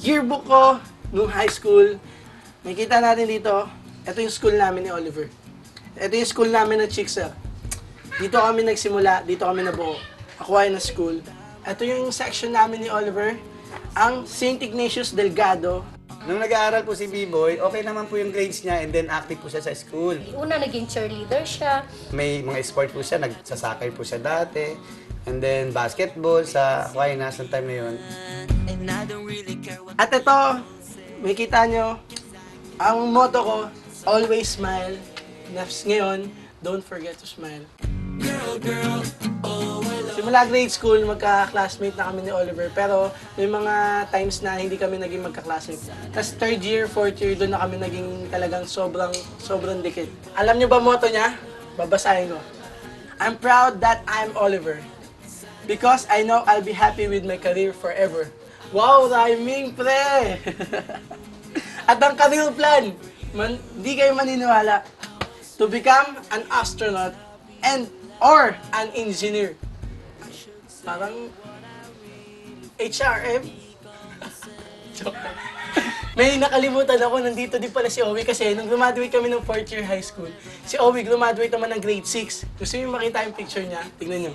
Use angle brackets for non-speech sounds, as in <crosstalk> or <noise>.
yearbook ko nung high school. Makikita natin dito, ito yung school namin ni Oliver. Ito yung school namin ng Chicksa. Dito kami nagsimula, dito kami nabuo. Aquinas School. Ito yung section namin ni Oliver, ang St. Ignatius Delgado. Nung nag-aaral po si B-Boy, okay naman po yung grades niya and then active po siya sa school. Una, naging cheerleader siya. May mga sport po siya, nagsasakay po siya dati. And then basketball sa Aquinas ng time na yun. At ito, makikita nyo, ang motto ko, always smile. Nafs ngayon, don't forget to smile. Simula grade school, magka-classmate na kami ni Oliver. Pero may mga times na hindi kami naging magka-classmate. Tapos third year, fourth year, doon na kami naging talagang sobrang, sobrang dikit. Alam nyo ba motto niya? Babasahin ko. I'm proud that I'm Oliver. Because I know I'll be happy with my career forever. Wow, rhyming, pre! <laughs> At ang career plan, man, di kayo maniniwala, to become an astronaut and or an engineer. Parang HRM. <laughs> May nakalimutan ako, nandito din pala si Owie kasi nung graduate kami ng fourth year high school, si Owie graduate naman ng grade 6. Gusto niyo makita yung picture niya? Tignan niyo.